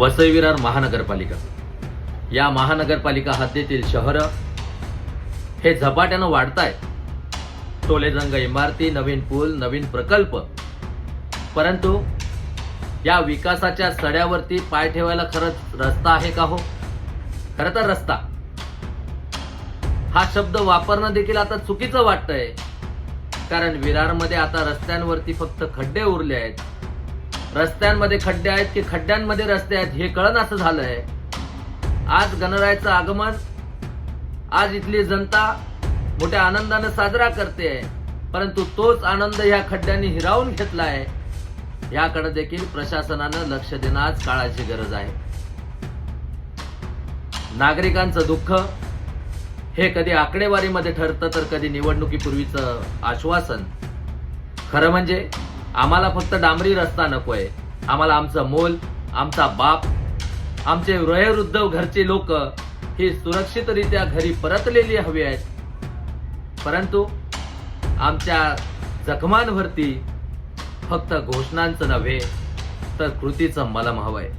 वसई विरार महानगरपालिका. या महानगरपालिका हद्दीतील शहरं हे झपाट्यानं वाढत आहेत टोलेजंग इमारती नवीन पूल नवीन प्रकल्प. परंतु या विकासाच्या सड्यावरती पाय ठेवायला खरंच रस्ता आहे का हो? खरं तर रस्ता. हा शब्द वापरणं देखील आता चुकीचं वाटतंय. कारण विरारमध्ये आता रस्त्यांवरती फक्त खड्डे उरले आहेत. रस्त्यांमध्ये खड्डे आहेत की खड्ड्यांमध्ये रस्ते आहेत हे कळण असं झालंय. आज गणरायाचं आगमन आज इथली जनता मोठ्या आनंदानं साजरा करते परंतु तोच आनंद ह्या खड्ड्यांनी हिरावून घेतला आहे याकडे देखील प्रशासनानं लक्ष देणं आज काळाची गरज आहे. नागरिकांचं दुःख हे कधी आकडेवारीमध्ये ठरतं तर कधी निवडणुकीपूर्वीचं आश्वासन. खरं म्हणजे आम्हाला फक्त डांबरी रस्ता नकोय. आम्हाला आमचं मोल आमचा बाप आमचे वयोवृद्ध घरचे लोक ही सुरक्षितरित्या घरी परतलेली हवी आहेत. परंतु आमच्या जखमांवरती फक्त घोषणांचं नव्हे तर कृतीचं मलम हवंय.